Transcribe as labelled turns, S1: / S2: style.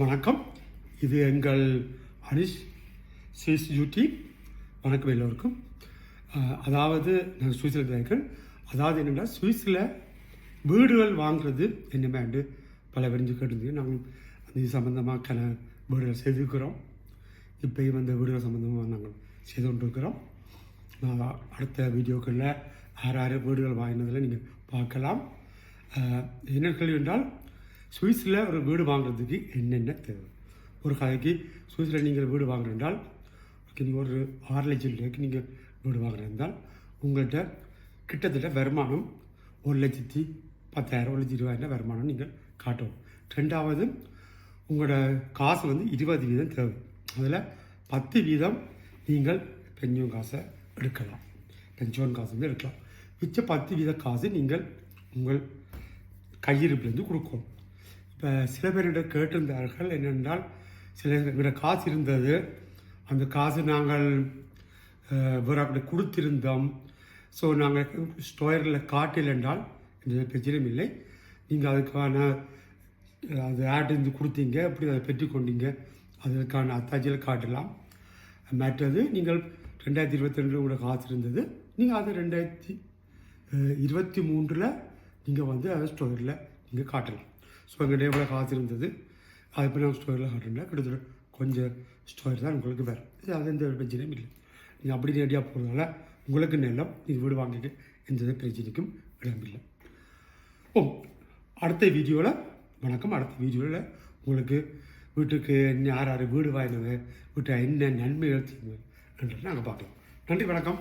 S1: வணக்கம். இது எங்கள் அனிஷ் ஸ்விஸ் யூடி வணக்கம் எல்லோருக்கும். அதாவது நான் சுவிஸில் இருக்கிறேன் அதாவது என்னென்னா சுவிஸில் வீடுகள் வாங்குறது என்னமேண்டு பல விரிஞ்சு கேட்டிருந்தீங்க. நாங்கள் அது சம்மந்தமாக கன வீடுகள் செய்திருக்கிறோம். இப்போயும் அந்த வீடுகள் சம்மந்தமாக நாங்கள் செய்து கொண்டிருக்கிறோம். நான் அடுத்த வீடியோக்களில் யார் யார் வீடுகள் வாங்கினதில் நீங்கள் பார்க்கலாம். என்ன கேள்வி என்றால் சுவிஸில் ஒரு வீடு வாங்குறதுக்கு என்னென்ன தேவை? ஒரு கதைக்கு சுவிஸில் நீங்கள் வீடு வாங்குறதால் நீங்கள் ஒரு ஆறு லட்சம் ரூபாய்க்கு நீங்கள் வீடு வாங்குறதால் உங்கள்கிட்ட கிட்டத்தட்ட வருமானம் ஒரு லட்சத்தி பத்தாயிரம் ஒரு லட்சத்தி இருபதாயிரம் வருமானம் நீங்கள் காட்டணும் ரெண்டாவது உங்களோட காசு வந்து இருபது வீதம் தேவை. அதில் பத்து வீதம் நீங்கள் பென்ஷன் காசை எடுக்கலாம். பென்ஷன் காசு வந்து எடுக்கலாம். மிச்ச பத்து வீத காசு நீங்கள் உங்கள் கையிருப்பிலேருந்து கொடுக்கணும். இப்போ சில பேரிடம் கேட்டிருந்தார்கள். என்னென்றால் சில பேர காசு இருந்தது. அந்த காசு நாங்கள் வேறு அப்படி கொடுத்திருந்தோம். ஸோ நாங்கள் ஸ்டோயரில் காட்டில் என்றால் எந்த பிரச்சனையும் இல்லை. நீங்கள் அதுக்கான அது ஆட் இருந்து கொடுத்தீங்க. அப்படி அதை பெற்றுக்கொண்டீங்க? அதற்கான அத்தாச்சியில் காட்டலாம். மற்றது நீங்கள் ரெண்டாயிரத்தி இருபத்தி ரெண்டில் கூட காசு இருந்தது. நீங்கள் அதை ரெண்டாயிரத்தி இருபத்தி மூன்றில் நீங்கள் வந்து அதை ஸ்டோரியில் நீங்கள் காட்டலாம். ஸோ எங்கள்கிட்ட எவ்வளோ காசு இருந்தது. அது இப்போ நான் ஸ்டோரில் காட்டுறேன் கிட்டத்தட்ட கொஞ்சம் ஸ்டோரி தான் உங்களுக்கு வேறு இது அது எந்த பிரச்சனையும் இல்லை. நீங்கள் அப்படி நேரடியாக போகிறதால உங்களுக்கு நிலம் இது வீடு வாங்கிட்டு எந்த பிரச்சனைக்கும் இடமில்லை ஓ அடுத்த வீடியோவில் வணக்கம். அடுத்த வீடியோவில் உங்களுக்கு வீட்டுக்கு யார் யார் வீடு வாங்கினது வீட்டை என்ன நன்மைகள் செய்யுங்க நாங்கள் பார்க்கலாம். நன்றி வணக்கம்.